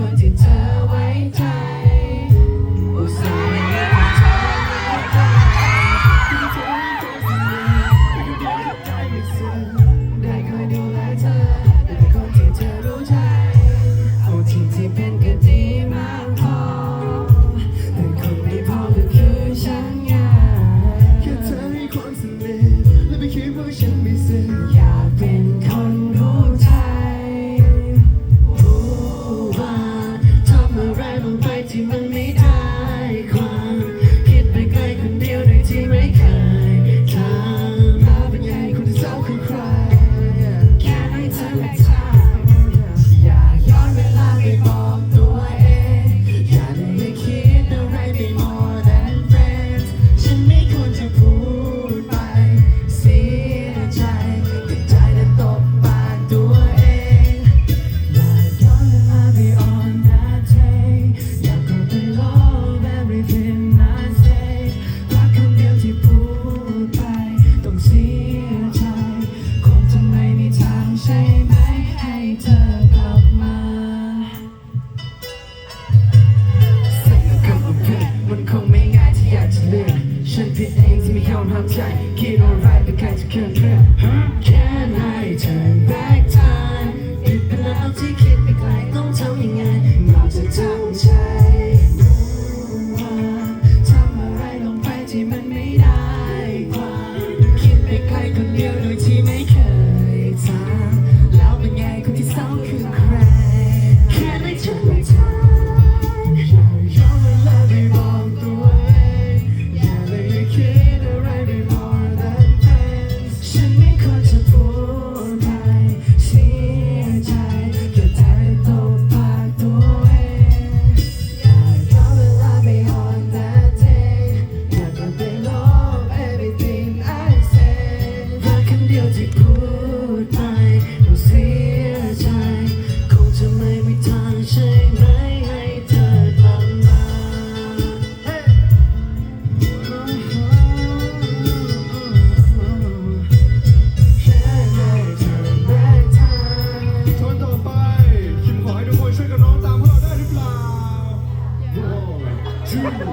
คนที่เธอไว้ใจ Get on right, the guys can't play Two.